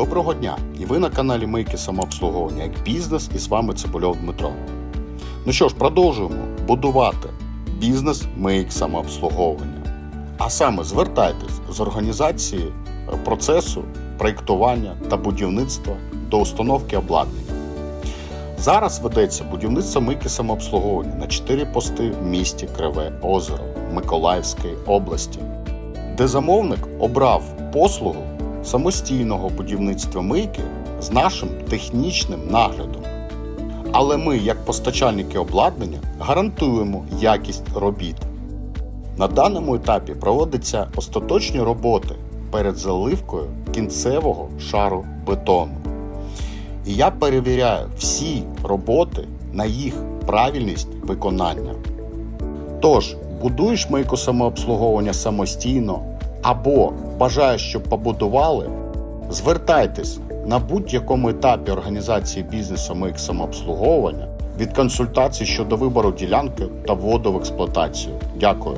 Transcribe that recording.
Доброго дня! І ви на каналі Мийки самообслуговування як бізнес, і з вами Цибульов Дмитро. Ну що ж, продовжуємо будувати бізнес мийк самообслуговування. А саме звертайтесь з організації е, процесу проєктування та будівництва до установки обладнання. Зараз ведеться будівництво мийки самообслуговування на 4 пости в місті Криве Озеро Миколаївської області, де замовник обрав послугу самостійного будівництва мийки з нашим технічним наглядом. Але ми, як постачальники обладнання, гарантуємо якість робіт. На даному етапі проводяться остаточні роботи перед заливкою кінцевого шару бетону. І я перевіряю всі роботи на їх правильність виконання. Тож, будуєш мийку самообслуговування самостійно або бажає, щоб побудували, звертайтесь на будь-якому етапі організації бізнесу мийк самообслуговування від консультацій щодо вибору ділянки та вводу в експлуатацію. Дякую.